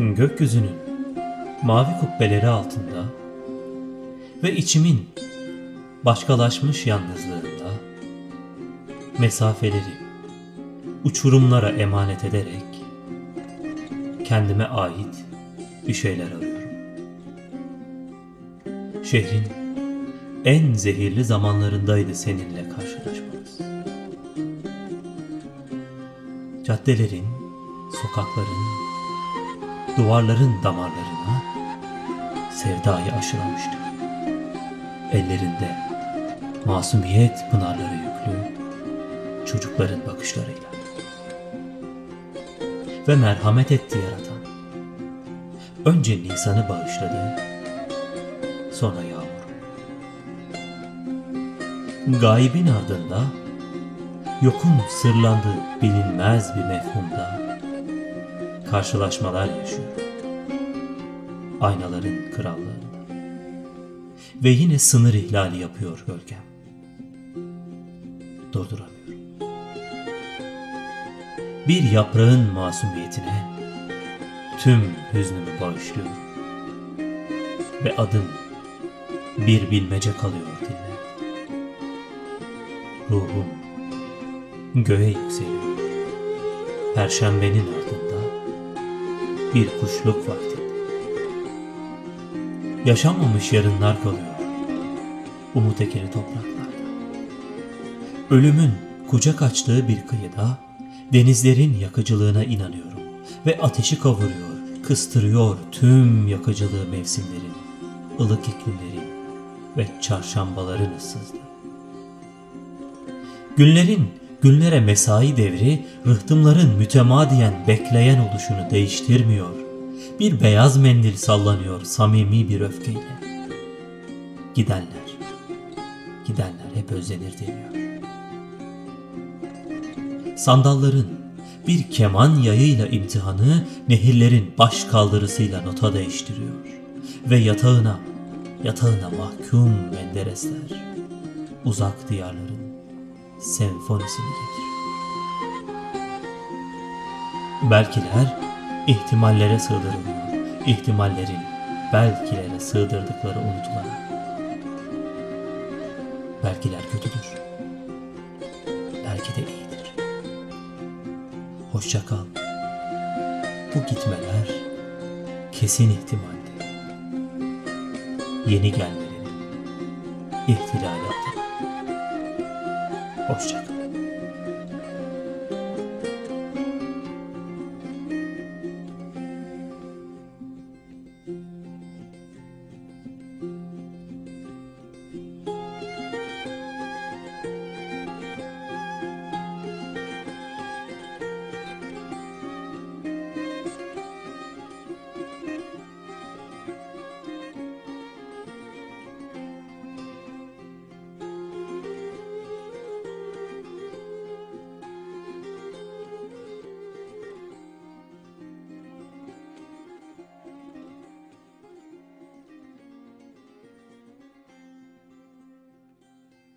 Gökyüzünün mavi kubbeleri altında ve içimin başkalaşmış yalnızlığında mesafeleri uçurumlara emanet ederek kendime ait bir şeyler arıyorum. Şehrin en zehirli zamanlarındaydı seninle karşılaşmamız. Caddelerin, sokakların, duvarların damarlarına sevdayı aşılamıştı. Ellerinde masumiyet pınarları çocukların bakışlarıyla. Ve merhamet etti yaratan. Önce Nisan'ı bağışladı, sonra yağmur. Gaybin ardında, yokun sırlandığı bilinmez bir mefhumda karşılaşmalar yaşıyor. Aynaların krallığında. Ve yine sınır ihlali yapıyor gölgem. Durduramıyorum. Bir yaprağın masumiyetine tüm hüznümü bağışlıyorum. Ve adım bir bilmece kalıyor dinle. Ruhum göğe yükseliyor. Perşembenin ardında bir kuşluk vakti. Yaşanmamış yarınlar kalıyor. Umut ekeri topraklarda. Ölümün kucak açtığı bir kıyıda denizlerin yakıcılığına inanıyorum ve ateşi kavuruyor, kıstırıyor tüm yakıcılığı mevsimlerin, ılık iklimlerin ve çarşambaların ıssızlığı. Günlerin günlere mesai devri rıhtımların mütemadiyen bekleyen oluşunu değiştirmiyor. Bir beyaz mendil sallanıyor samimi bir öfkeyle. Gidenler, gidenler hep özlenir deniyor. Sandalların bir keman yayıyla imtihanı nehirlerin baş kaldırısıyla nota değiştiriyor. Ve yatağına, yatağına mahkum menderesler, uzak diyarların senfonisini getir. Belkiler ihtimallere sığdırılıyor. İhtimallerin belkilere sığdırdıkları unutularak. Belkiler kötüdür. Belki de iyidir. Hoşça kal. Bu gitmeler kesin ihtimaldi. Yeni gelmelerin ihtilali adına. Hoşça kal.